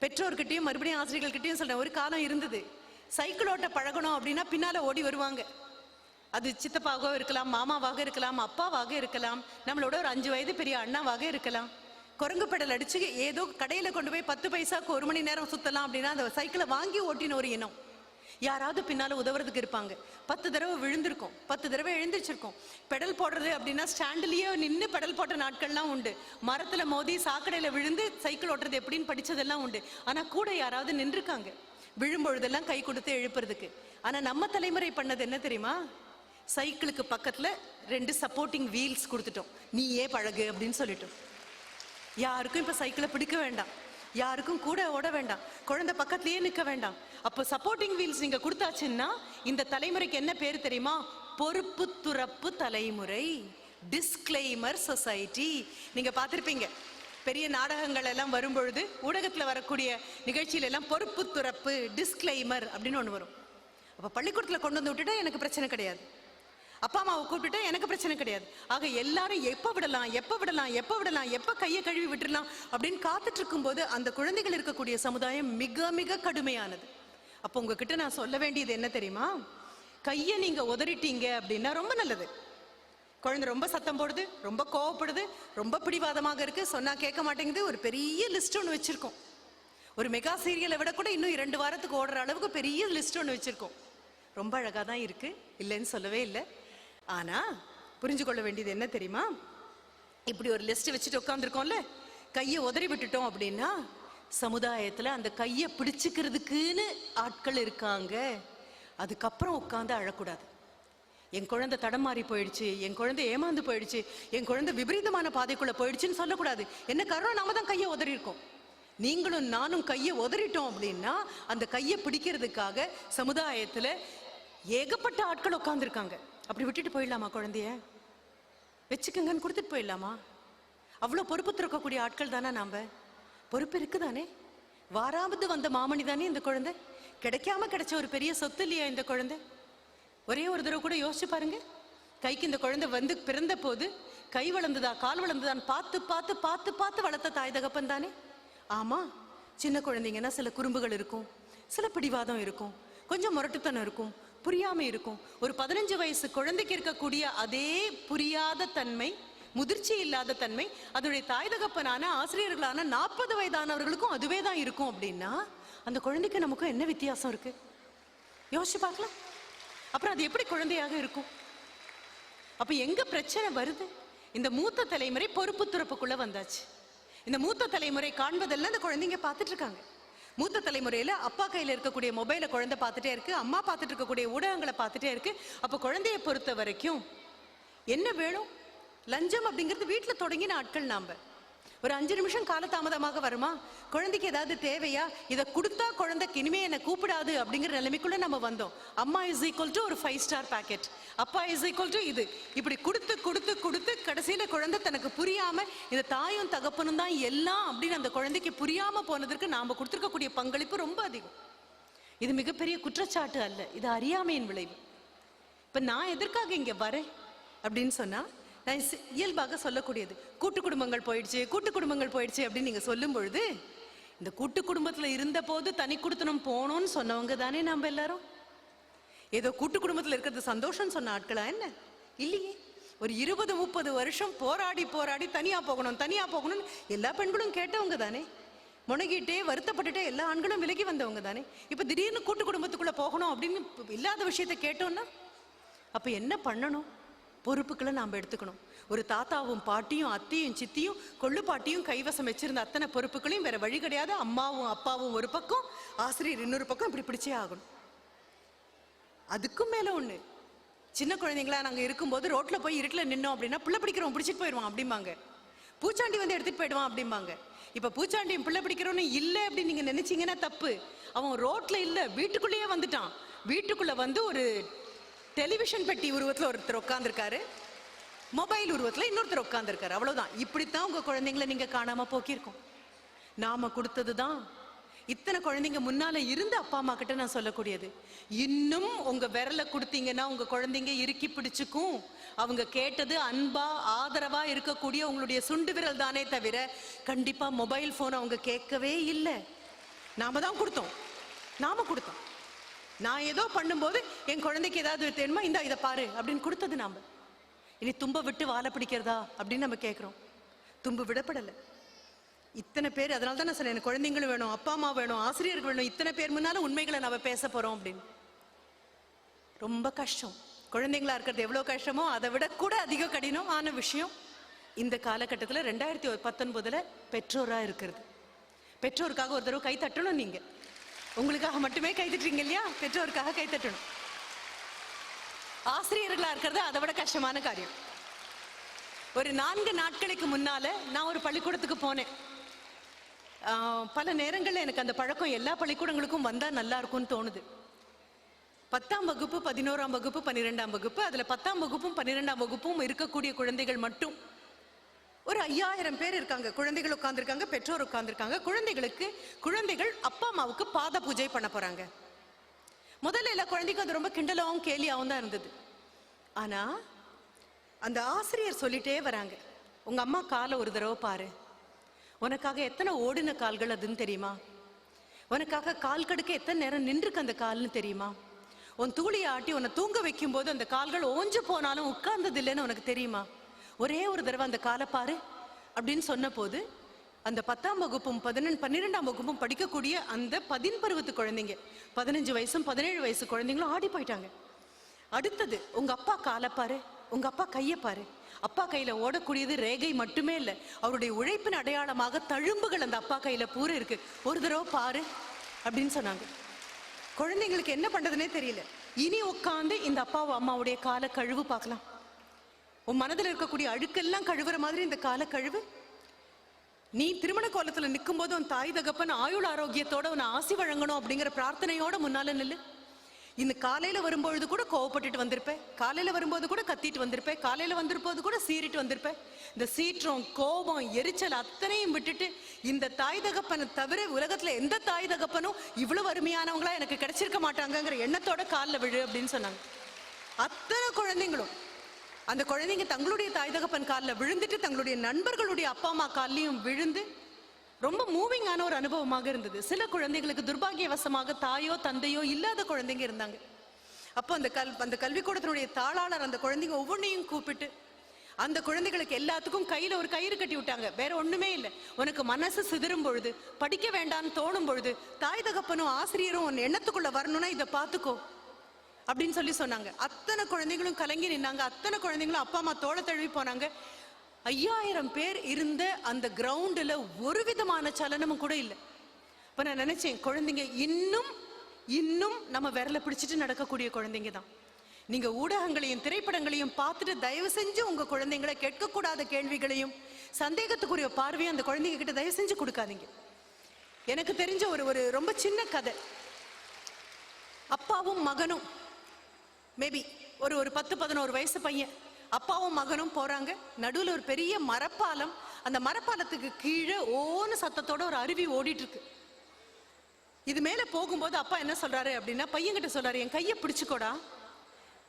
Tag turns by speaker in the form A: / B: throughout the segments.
A: பெற்றோர்கிட்டையும் மறுபடியும் ஆசிரியர்கள்கிட்டையும் சொல்கிறேன் ஒரு காலம் இருந்தது. சைக்கிள் ஓட்ட பழகணும் அப்படின்னா பின்னால் ஓடி வருவாங்க. அது சித்தப்பாவாக இருக்கலாம் மாமாவாக இருக்கலாம் அப்பாவாக இருக்கலாம் நம்மளோட ஒரு அஞ்சு வயது பெரிய அண்ணாவாக இருக்கலாம். குரங்கு பெடல் அடிச்சு ஏதோ கடையில் கொண்டு போய் பத்து பைசாவுக்கு ஒரு மணி நேரம் சுத்தலாம் அப்படின்னா அந்த சைக்கிளை வாங்கி ஓட்டின ஒரு இனம். யாராவது பின்னால் உதவுறதுக்கு இருப்பாங்க. பத்து தடவை விழுந்திருக்கோம். பத்து தடவை எழுந்திரிச்சிருக்கோம். பெடல் போடுறது அப்படின்னா ஸ்டாண்டிலேயே நின்று பெடல் போட்ட நாட்கள்லாம் உண்டு. மரத்தில் மோதி சாக்கடையில் விழுந்து சைக்கிள் ஓட்டுறது எப்படின்னு படித்ததெல்லாம் உண்டு. ஆனால் கூட யாராவது நின்றுருக்காங்க. விழும்பொழுதெல்லாம் கை கொடுத்து எழுப்புறதுக்கு. ஆனால் நம்ம தலைமுறை பண்ணது என்ன தெரியுமா? சைக்கிளுக்கு பக்கத்தில் ரெண்டு சப்போர்ட்டிங் வீல்ஸ் கொடுத்துட்டோம். நீ ஏன் பழகு அப்படின்னு சொல்லிட்டோம். யாருக்கும் இப்போ சைக்கிளை பிடிக்க வேண்டாம். யாருக்கும் கூட ஓட வேண்டாம். குழந்தை பக்கத்துலயே நிக்க வேண்டாம். அப்போ சப்போர்ட்டிங் வீல்ஸ் நீங்க கொடுத்தாச்சுன்னா இந்த தலைமுறைக்கு என்ன பேர் தெரியுமா? பொறுப்பு துறப்பு தலைமுறை. டிஸ்க்ளைமர் சொசைட்டி நீங்க பார்த்துருப்பீங்க. பெரிய நாடகங்கள் எல்லாம் வரும்பொழுது ஊடகத்தில் வரக்கூடிய நிகழ்ச்சியில எல்லாம் பொறுப்பு துறப்பு டிஸ்க்ளைமர் அப்படின்னு ஒன்று வரும். அப்போ பள்ளிக்கூடத்தில் கொண்டு வந்து விட்டுட்டா எனக்கு பிரச்சனை கிடையாது. அப்பா அம்மாவை கூப்பிட்டுட்டா எனக்கு பிரச்சனை கிடையாது. ஆக எல்லாரும் எப்போ விடலாம் எப்போ விடலாம் எப்போ விடலாம் எப்போ கையை கழுவி விட்டுடலாம் அப்படின்னு காத்துட்டு இருக்கும்போது அந்த குழந்தைகள் இருக்கக்கூடிய சமுதாயம் மிக மிக கடுமையானது. அப்போ உங்ககிட்ட நான் சொல்ல வேண்டியது என்ன தெரியுமா? கையை நீங்கள் உதறிட்டீங்க அப்படின்னா ரொம்ப நல்லது. குழந்தை ரொம்ப சத்தம் போடுது ரொம்ப கோவப்படுது ரொம்ப பிடிவாதமாக இருக்கு. சொன்னா கேட்க மாட்டேங்குது. ஒரு பெரிய லிஸ்ட் ஒன்று வச்சிருக்கோம். ஒரு மெகா சீரியலை விட கூட இன்னும் இரண்டு வாரத்துக்கு ஓடுற அளவுக்கு பெரிய லிஸ்ட் ஒன்று வச்சிருக்கோம். ரொம்ப அழகாக தான் இருக்கு. இல்லைன்னு சொல்லவே இல்லை. ஆனா புரிஞ்சு கொள்ள வேண்டியது என்ன தெரியுமா? இப்படி ஒரு லிஸ்ட் வச்சுட்டு உட்காந்துருக்கோம்ல கையை உதறி விட்டுட்டோம் அப்படின்னா சமுதாயத்துல அந்த கையை பிடிச்சுக்கிறதுக்குன்னு ஆட்கள் இருக்காங்க. அதுக்கப்புறம் உட்காந்து அழக்கூடாது. என் குழந்தை தடமாறி போயிடுச்சு என் குழந்தை ஏமாந்து போயிடுச்சு என் குழந்தை விபரீதமான பாதைக்குள்ள போயிடுச்சுன்னு சொல்லக்கூடாது. என்ன காரணம்? நாம தான் கையை உதறி இருக்கோம். நீங்களும் நானும் கையை உதறிட்டோம் அப்படின்னா அந்த கையை பிடிக்கிறதுக்காக சமுதாயத்துல ஏகப்பட்ட ஆட்கள் உட்காந்துருக்காங்க அப்படி விட்டுட்டு போயிடலாமா குழந்தைய? வச்சுக்கங்கன்னு கொடுத்துட்டு போயிடலாமா? அவ்வளோ பொறுப்பு திறக்கக்கூடிய ஆட்கள் தானே நாம்? பொறுப்பு இருக்குதானே? வாராவது வந்த மாமணி தானே இந்த குழந்தை? கிடைக்காம கிடைச்ச ஒரு பெரிய சொத்து இல்லையா இந்த குழந்தை? ஒரே ஒரு தடவை கூட யோசிச்சு பாருங்க. கைக்கு இந்த குழந்தை வந்து பிறந்த போது கை வளர்ந்ததா கால் வளர்ந்ததான் பார்த்து பார்த்து பார்த்து பார்த்து வளர்த்த தாய் தகப்பன் தானே? ஆமா. சின்ன குழந்தைங்கன்னா சில குறும்புகள் இருக்கும். சில பிடிவாதம் இருக்கும். கொஞ்சம் முரட்டுத்தனம் இருக்கும். புரியாம இருக்கும். ஒரு பதினஞ்சு வயசு குழந்தைக்கு இருக்கக்கூடிய அதே புரியாத தன்மை முதிர்ச்சி இல்லாத தன்மை அதனுடைய தாய் தகப்பனான ஆசிரியர்களான நாற்பது வயதானவர்களுக்கும் அதுவே தான் இருக்கும் அப்படின்னா அந்த குழந்தைக்கு நமக்கும் என்ன வித்தியாசம் இருக்கு? யோசிச்சு பார்க்கலாம். அப்புறம் அது எப்படி குழந்தையாக இருக்கும்? அப்ப எங்க பிரச்சனை வருது? இந்த மூத்த தலைமுறை பொறுப்பு துறப்புக்குள்ள வந்தாச்சு. இந்த மூத்த தலைமுறை காண்பதெல்லாம் இந்த குழந்தைங்க பார்த்துட்டு இருக்காங்க. மூத்த தலைமுறையில அப்பா கையில் இருக்கக்கூடிய மொபைலை குழந்தை பார்த்துட்டே இருக்கு அம்மா பார்த்துட்டு இருக்கக்கூடிய ஊடகங்களை பார்த்துட்டே இருக்கு. அப்போ குழந்தையை பொறுத்த வரைக்கும் என்ன வேணும்? லஞ்சம் அப்படிங்கிறது வீட்டில் தொடங்கின ஆட்கள் நாம். ஒரு அஞ்சு நிமிஷம் காலதாமதமாக வருமா? குழந்தைக்கு ஏதாவது தேவையா? இதை கொடுத்தா குழந்தைக்கு இனிமே என்னை கூப்பிடாது அப்படிங்கிற நிலைமைக்குள்ள நம்ம வந்தோம். அம்மா இஸ் ஈக்குவல் டு ஒரு ஃபைவ் ஸ்டார் பேக்கெட் அப்பா இஸ் ஈக்குவல் டு இது. இப்படி கொடுத்து கொடுத்து கொடுத்து கடைசியில குழந்தை தனக்கு புரியாம இந்த தாயும் தகப்பனும் தான் எல்லாம் அப்படின்னு அந்த குழந்தைக்கு புரியாம போனதற்கு நாம கொடுத்துருக்கக்கூடிய பங்களிப்பு ரொம்ப அதிகம். இது மிகப்பெரிய குற்றச்சாட்டு அல்ல. இது அறியாமையின் விளைவு. இப்ப நான் எதற்காக இங்க வரேன்? அப்படின்னு சொன்னா இயல்பாக சொல்லக்கூடியது. கூட்டு குடும்பங்கள் போயிடுச்சு கூட்டு குடும்பங்கள் போயிடுச்சு அப்படின்னு நீங்க சொல்லும் பொழுது இந்த கூட்டு குடும்பத்துல இருந்த போது தனி குடுத்தனம் போகணும்னு சொன்னவங்க தானே நம்ம எல்லாரும்? ஏதோ கூட்டு குடும்பத்துல இருக்கிறது சந்தோஷம் சொன்ன ஆட்களா என்ன? இல்லையே. ஒரு இருபது முப்பது வருஷம் போராடி போராடி தனியா போகணும் தனியா போகணும்னு எல்லா பெண்களும் கேட்டவங்க தானே? முனகிட்டே வருத்தப்பட்டுட்டே எல்லா ஆண்களும் விலகி வந்தவங்க தானே? இப்ப திடீர்னு கூட்டு குடும்பத்துக்குள்ள போகணும் அப்படின்னு இல்லாத விஷயத்த கேட்டோம்னா அப்ப என்ன பண்ணணும்? பொறுப்புகளை நாம் எடுத்துக்கணும். ஒரு தாத்தாவும் பாட்டியும் அத்தையும் சித்தியும் கொள்ளு பாட்டியும் கைவசம் வச்சிருந்த அத்தனை பொறுப்புகளையும் வேற வழி கிடையாது. அம்மாவும் அப்பாவும் ஒரு பக்கம் ஆசிரியர் இன்னொரு பக்கம் இப்படி பிடிச்சே ஆகணும். அதுக்கும் மேல ஒண்ணு. சின்ன குழந்தைங்களா நாங்க இருக்கும்போது ரோட்ல போய் இருட்டில் நின்னோம் அப்படின்னா பிள்ளை பிடிக்கிறவன் பிடிச்சிட்டு போயிடுவான் அப்படிம்பாங்க. பூச்சாண்டி வந்து எடுத்துட்டு போயிடுவான் அப்படிம்பாங்க. இப்ப பூச்சாண்டியும் பிள்ளை பிடிக்கிறவனு இல்லை அப்படின்னு நீங்க நினைச்சீங்கன்னா தப்பு. அவன் ரோட்ல இல்ல வீட்டுக்குள்ளேயே வந்துட்டான். வீட்டுக்குள்ள வந்து ஒரு டெலிவிஷன் பெட்டி உருவத்தில் ஒருத்தர் உட்காந்துருக்காரு மொபைல் உருவத்தில் இன்னொருத்தர் உட்காந்துருக்காரு அவ்வளோதான் இப்படித்தான் உங்கள் குழந்தைங்களை நீங்கள் காணாமல் போக்கியிருக்கோம். நாம கொடுத்ததுதான். இத்தனை குழந்தைங்க முன்னால் இருந்து அப்பா அம்மா கிட்ட நான் சொல்லக்கூடியது. இன்னும் உங்கள் விரலை கொடுத்தீங்கன்னா உங்கள் குழந்தைங்க இறுக்கி பிடிச்சுக்கும். அவங்க கேட்டது அன்பா ஆதரவா இருக்கக்கூடிய உங்களுடைய சுண்டு விரல் தானே தவிர கண்டிப்பாக மொபைல் ஃபோன் அவங்க கேட்கவே இல்லை. நாம தான் கொடுத்தோம். நாம கொடுத்தோம். நான் ஏதோ பண்ணும்போது என் குழந்தைக்கு ஏதாவது தேணுமா இந்த இதை பாரு அப்படின்னு கொடுத்தது நாம். இனி தும்ப விட்டு வாழை பிடிக்கிறதா? அப்படின்னு நம்ம கேட்குறோம் தும்பு விடப்படலை. இத்தனை பேர் அதனால தான் நான் சொன்னேன் எனக்கு குழந்தைங்களும் வேணும் அப்பா அம்மா வேணும் ஆசிரியர்கள் வேணும் இத்தனை பேர் முன்னாலும் உண்மைகளை நம்ம பேச போகிறோம் அப்படின்னு. ரொம்ப கஷ்டம். குழந்தைங்களா இருக்கிறது எவ்வளோ கஷ்டமோ அதை விட கூட அதிக கடினம் ஆன விஷயம் இந்த காலகட்டத்தில் ரெண்டாயிரத்தி பத்தொன்பதில் பெற்றோராக இருக்கிறது. பெற்றோருக்காக ஒரு தடவை கை தட்டணும் நீங்கள் உங்களுக்காக மட்டுமே கை இல்லையா? பெற்றோருக்காக கைத்தட்டணும் ஆசிரியர்களாக ஆசிரியர்களா இருக்கிறது அதை விட கஷ்டமான காரியம். ஒரு நான்கு நாட்களுக்கு முன்னால நான் ஒரு பள்ளிக்கூடத்துக்கு போனேன். பல நேரங்களில் எனக்கு அந்த பழக்கம் எல்லா பள்ளிக்கூடங்களுக்கும் வந்தா நல்லா இருக்கும்னு தோணுது. பத்தாம் வகுப்பு பதினோராம் வகுப்பு பன்னிரெண்டாம் வகுப்பு அதுல பத்தாம் வகுப்பும் பன்னிரெண்டாம் வகுப்பும் இருக்கக்கூடிய குழந்தைகள் மட்டும் ஒரு ஐயாயிரம் பேர் இருக்காங்க. குழந்தைகள் உட்காந்துருக்காங்க பெற்றோர் உட்காந்துருக்காங்க குழந்தைகளுக்கு குழந்தைகள் அப்பா அம்மாவுக்கு பாத பூஜை பண்ண போறாங்க. முதல்ல எல்லா குழந்தைக்கும் அது ரொம்ப கிண்டலாவும் கேலியாகவும் தான் இருந்தது. ஆனா அந்த ஆசிரியர் சொல்லிட்டே வராங்க. உங்க அம்மா காலை ஒரு தடவை பாரு. உனக்காக எத்தனை ஓடின கால்கள் அதுன்னு தெரியுமா? உனக்காக கால் கடுக்க எத்தனை நேரம் நின்றுக்கு அந்த கால்னு தெரியுமா? உன் தூளியை ஆட்டி உன்னை தூங்க வைக்கும் போது அந்த கால்கள் ஓஞ்சு போனாலும் உட்கார்ந்தது இல்லைன்னு உனக்கு தெரியுமா? ஒரே ஒரு தடவை அந்த காலை பாரு அப்படின்னு சொன்ன போது அந்த பத்தாம் வகுப்பும் பதினெண்டு பன்னிரெண்டாம் வகுப்பும் படிக்கக்கூடிய அந்த பதின் பருவத்து குழந்தைங்க பதினஞ்சு வயசும் பதினேழு வயசு குழந்தைங்களும் ஆடி போயிட்டாங்க. அடுத்தது உங்க அப்பா காலை பாரு உங்க அப்பா கையை பாரு. அப்பா கையில ஓடக்கூடியது ரேகை மட்டுமே இல்லை அவருடைய உழைப்பின் அடையாளமாக தழும்புகள் அந்த அப்பா கையில பூர இருக்கு. ஒரு தடவை பாரு அப்படின்னு சொன்னாங்க. குழந்தைங்களுக்கு என்ன பண்றதுனே தெரியல. இனி உட்காந்து இந்த அப்பாவும் அம்மாவுடைய காலை கழுவு பார்க்கலாம். உன் மனதில் இருக்கக்கூடிய அழுக்கெல்லாம் கழுவுற மாதிரி இந்த காலை கழுவு. நீ திருமண கோலத்தில் நிற்கும் போது உன் தாய் தகப்பன் ஆயுள் ஆரோக்கியத்தோட உன்னை ஆசி வழங்கணும் அப்படிங்கிற பிரார்த்தனையோட முன்னால நில்லு. இந்த காலையில வரும்பொழுது கூட கோவப்பட்டுட்டு வந்திருப்பேன் காலையில வரும்போது கூட கத்திட்டு வந்திருப்பேன் காலையில வந்திருப்போது கூட சீறிட்டு வந்திருப்பேன் இந்த சீற்றம் கோபம் எரிச்சல் அத்தனையும் விட்டுட்டு இந்த தாய் தகப்பனை தவிர உலகத்துல எந்த தாய் தகப்பனும் இவ்வளவு அருமையானவங்களா எனக்கு கிடைச்சிருக்க மாட்டாங்கங்கிற எண்ணத்தோட காலில் விழு அப்படின்னு சொன்னாங்க. அத்தனை குழந்தைங்களும் அந்த குழந்தைங்க தங்களுடைய தாய் தகப்பன் காலில் விழுந்துட்டு தங்களுடைய நண்பர்களுடைய அப்பா அம்மா கால்லையும் விழுந்து ரொம்ப மூவிங்கான ஒரு அனுபவமாக இருந்தது. சில குழந்தைகளுக்கு துர்பாகியவசமாக தாயோ தந்தையோ இல்லாத குழந்தைங்க இருந்தாங்க. அப்போ அந்த கல் அந்த கல்விக்கூடத்தினுடைய தாளாளர் அந்த குழந்தைங்க ஒவ்வொன்றையும் கூப்பிட்டு அந்த குழந்தைகளுக்கு எல்லாத்துக்கும் கையில் ஒரு கயிறு கட்டி விட்டாங்க. வேற ஒன்றுமே இல்லை. உனக்கு மனசு சிதறும் பொழுது படிக்க வேண்டாம்னு தோணும் பொழுது தாய் தகப்பனும் ஆசிரியரும் உன் எண்ணத்துக்குள்ளே வரணும்னா இதை பார்த்துக்கோ. அப்படின்னு சொல்லி சொன்னாங்க. அத்தனை குழந்தைகளும் கலங்கி நின்னாங்க. அத்தனை குழந்தைங்களும் அப்பா அம்மா தோலை தழுவி போனாங்க. ஐயாயிரம் பேர் இருந்த அந்த கிரவுண்டில் ஒரு விதமான சலனமும் கூட இல்லை. இப்போ நான் நினைச்சேன் குழந்தைங்க இன்னும் இன்னும் நம்ம விரல பிடிச்சிட்டு நடக்கக்கூடிய குழந்தைங்க தான். நீங்கள் ஊடகங்களையும் திரைப்படங்களையும் பார்த்துட்டு தயவு செஞ்சு உங்கள் குழந்தைங்களை கேட்கக்கூடாத கேள்விகளையும் சந்தேகத்துக்குரிய பார்வையும் அந்த குழந்தைங்க கிட்ட தயவு செஞ்சு கொடுக்காதீங்க. எனக்கு தெரிஞ்ச ஒரு ஒரு ரொம்ப சின்ன கதை. அப்பாவும் மகனும் மேபி ஒரு ஒரு பத்து பதினோரு வயசு பையன். அப்பாவும் மகனும் போறாங்க. நடுவில் ஒரு பெரிய மரப்பாலம். அந்த மரப்பாலத்துக்கு கீழே ஓன்னு சத்தத்தோட ஒரு அருவி ஓடிட்டு இருக்கு இது மேல போகும்போது அப்பா என்ன சொல்றாரு அப்படின்னா பையன்கிட்ட சொல்றாரு என் கையை பிடிச்சுக்கோடா.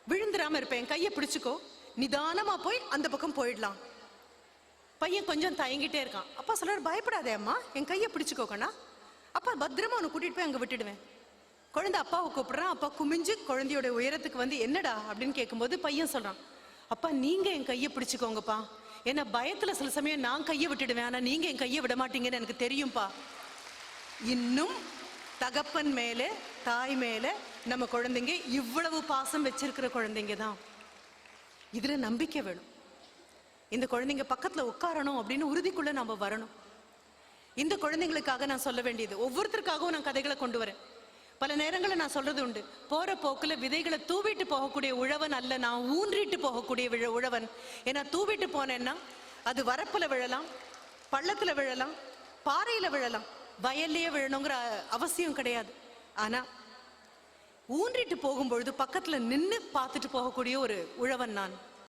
A: விழுந்துடாம இருப்பேன். என் கையை பிடிச்சுக்கோ. நிதானமா போய் அந்த பக்கம் போயிடலாம். பையன் கொஞ்சம் தயங்கிட்டே இருக்கான். அப்பா சொல்றாரு பயப்படாதே அம்மா. என் கையை பிடிச்சிக்கோக்கண்ணா. அப்பா பத்திரமா உன்னை கூட்டிட்டு போய் அங்கே விட்டுடுவேன். குழந்தை அப்பாவை கூப்பிடுறான். அப்பா குமிஞ்சு குழந்தையோட உயரத்துக்கு வந்து என்னடா? அப்படின்னு கேட்கும்போது பையன் சொல்றான். அப்பா நீங்க என் கையை பிடிச்சிக்கோங்கப்பா. ஏன்னா பயத்துல சில சமயம் நான் கையை விட்டுடுவேன். ஆனா நீங்க என் கையை விட மாட்டீங்கன்னு எனக்கு தெரியும்ப்பா இன்னும் தகப்பன் மேலே தாய் மேல நம்ம குழந்தைங்க இவ்வளவு பாசம் வச்சிருக்கிற குழந்தைங்க தான். இதுல நம்பிக்கை வேணும். இந்த குழந்தைங்க பக்கத்துல உட்காரணும் அப்படின்னு உறுதிக்குள்ள நம்ம வரணும். இந்த குழந்தைங்களுக்காக நான் சொல்ல வேண்டியது ஒவ்வொருத்தருக்காகவும் நான் கதைகளை கொண்டு வரேன். பல நேரங்களில் நான் சொல்றது உண்டு. போற போக்குல விதைகளை தூவிட்டு போகக்கூடிய உழவன் அல்ல நான் ஊன்றிட்டு போகக்கூடிய விழ உழவன். ஏன்னா தூவிட்டு போனேன்னா அது வரப்புல விழலாம் பள்ளத்துல விழலாம் பாறையில விழலாம். வயல்லையே விழணுங்கிற அவசியம் கிடையாது. ஆனா ஊன்றிட்டு போகும்பொழுது பக்கத்துல நின்னு பார்த்துட்டு போகக்கூடிய ஒரு உழவன் நான்.